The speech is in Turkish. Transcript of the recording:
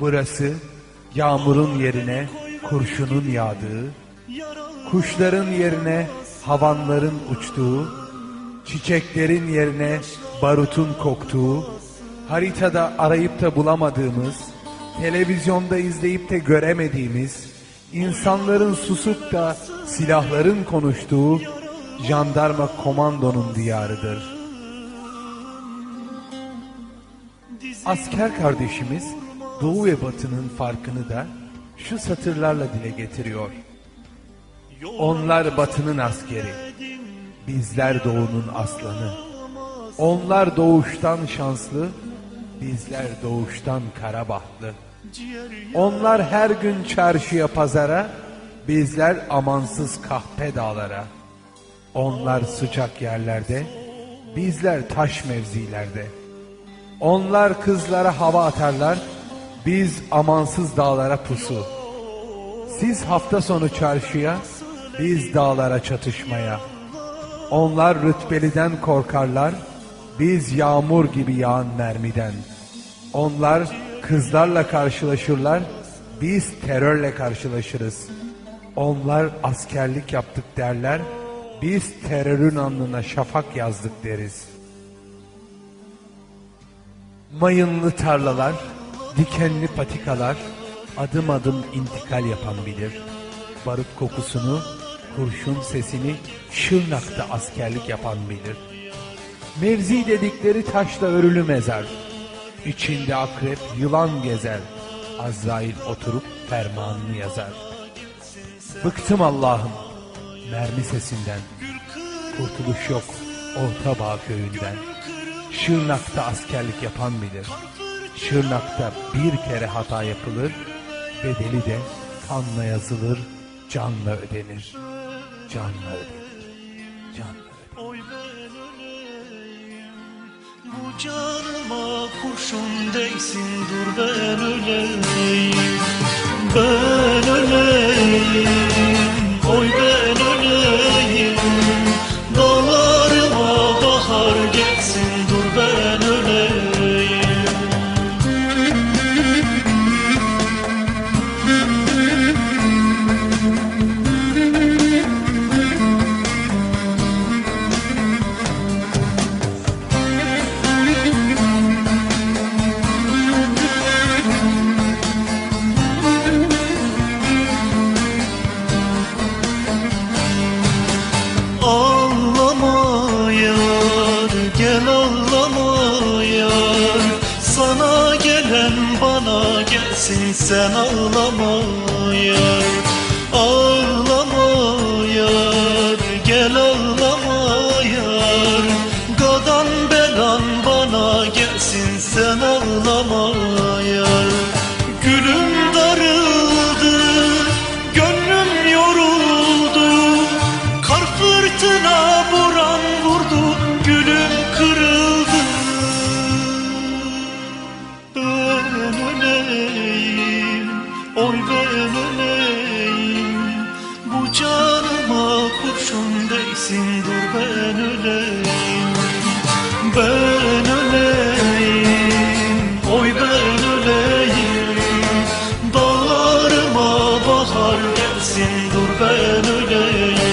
Burası yağmurun yerine kurşunun yağdığı, kuşların yerine havanların uçtuğu, çiçeklerin yerine barutun koktuğu, haritada arayıp da bulamadığımız, televizyonda izleyip de göremediğimiz, insanların susup da silahların konuştuğu jandarma komandonun diyarıdır. Asker kardeşimiz Doğu ve Batı'nın farkını da şu satırlarla dile getiriyor. Onlar Batı'nın askeri, bizler Doğu'nun aslanı. Onlar doğuştan şanslı, bizler doğuştan karabahtlı. Onlar her gün çarşıya pazara, bizler amansız kahpe dağlara. Onlar sıcak yerlerde, bizler taş mevzilerde. Onlar kızlara hava atarlar, biz amansız dağlara pusu. Siz hafta sonu çarşıya, biz dağlara çatışmaya. Onlar rütbeliden korkarlar, biz yağmur gibi yağan mermiden. Onlar kızlarla karşılaşırlar, biz terörle karşılaşırız. Onlar askerlik yaptık derler, biz terörün alnına şafak yazdık deriz. Mayınlı tarlalar, dikenli patikalar, adım adım intikal yapan bilir. Barut kokusunu, kurşun sesini Şırnak'ta askerlik yapan bilir. Mevzi dedikleri taşla örülü mezar. İçinde akrep, yılan gezer. Azrail oturup fermanını yazar. Bıktım Allah'ım mermi sesinden. Kurtuluş yok Orta Bağ köyünden. Şırnak'ta askerlik yapan bilir. Şırnak'ta bir kere hata yapılır, bedeli de kanla yazılır, canla ödenir. Canla ödenir. Canla ödenir. Bu canıma kurşun değsin dur ben öleyim Ben gelsin sen ağlama yar gel ağlama yar Gadan belan bana gelsin sen ağlama Ben ben öleyim. Dağlarıma bahar gelsin Dur ben öleyim